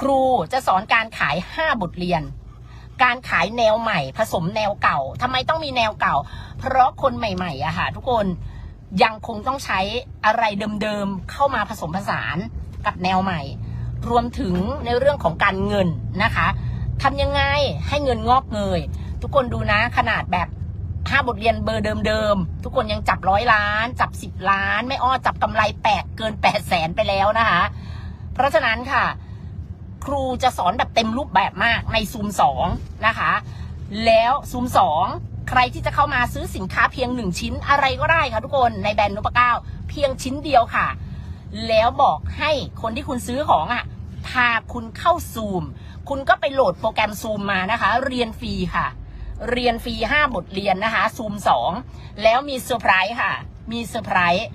ครูจะสอนการขาย5บทเรียน การขายแนวใหม่ ผสมแนวเก่าทำไมต้องมีแนวเก่า เพราะคนใหม่ๆอะค่ะทุกคนยังคงต้องใช้อะไรเดิมๆเข้ามาผสมผสานกับแนวใหม่ รวมถึงในเรื่องของการเงินนะคะทำยังไงให้เงินงอกเงย ทุกคนดูนะขนาดแบบห้าบทเรียนเบอร์เดิมๆ ทุกคนยังจับร้อยล้าน จับสิบล้าน ไม่อ้อจับกำไรแปดเกินแปดแสนไปแล้วนะคะ เพราะฉะนั้นค่ะ ครูจะสอนแบบเต็มรูปแบบมากในซูมสองนะคะ แล้วซูมสองใครที่จะเข้ามาซื้อสินค้าเพียงหนึ่งชิ้นอะไรก็ได้ค่ะทุกคนในแบรนด์นุปเก้าเพียงชิ้นเดียวค่ะ แล้วบอกให้คนที่คุณซื้อของอะพาคุณเข้าซูม คุณก็ไปโหลดโปรแกรมซูมมานะคะ เรียนฟรีค่ะ เรียนฟรี5บทเรียนนะคะซูม2แล้วมีเซอร์ไพรส์ค่ะ มีเซอร์ไพรส์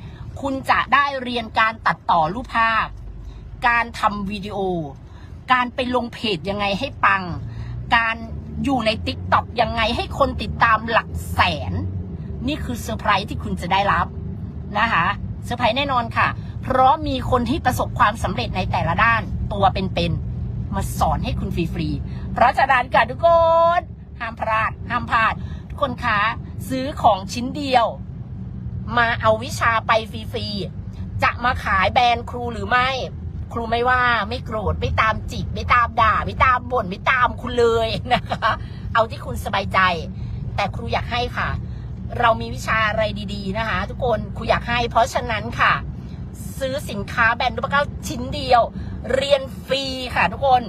คุณจะได้เรียนการตัดต่อรูปภาพ การทำวิดีโอ การไปลงเพจยังไงให้ปัง การอยู่ใน t ิ k t o k ยังไงให้คนติดตามหลักแสน นี่คือเซอร์ไพรส์ที่คุณจะได้รับนะคะเซอร์ไพรส์แน่นอนค่ะ เพราะมีคนที่ประสบความสำเร็จในแต่ละด้านตัวเป็นๆมาสอนให้คุณฟรีๆเพราะฉะนั้นค่ะทุกคนห้ามพลาดห้ามพลาดทุกคนคะซื้อของชิ้นเดียว มาเอาวิชาไปฟรีๆจะมาขายแบรนด์ครูหรือไม่ ครูไม่ว่าไม่โกรธไม่ตามจิก ไม่ตามด่า ไม่ตามบ่นไม่ตามคุณเลยนะคะเอาที่คุณสบายใจ แต่ครูอยากให้ค่ะ เรามีวิชาอะไรดี ๆ นะคะ ทุกคนครูอยากให้ เพราะฉะนั้นค่ะ ซื้อสินค้าแบรนด์นุปเก้าชิ้นเดียว เรียนฟรีค่ะทุกคน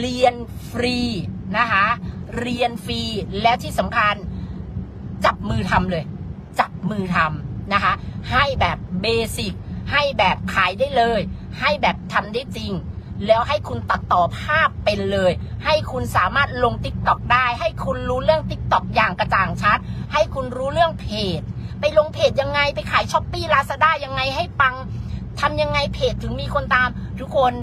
เรียนฟรีนะคะเรียนฟรีและที่สำคัญจับมือทำเลย จับมือทำนะคะ ให้แบบเบสิกให้แบบขายได้เลย ให้แบบทำได้จริง แล้วให้คุณตัดต่อภาพเป็นเลย ให้คุณสามารถลงติ๊กต็อกได้ ให้คุณรู้เรื่องติ๊กต็อย่างกระจ่างชัด ให้คุณรู้เรื่องเพจ ไปลงเพจยังไง ไปขายช้อปปี้ลาซาด้ายังไงให้ปังทำยังไงเพจถึงมีคนตามทุกคน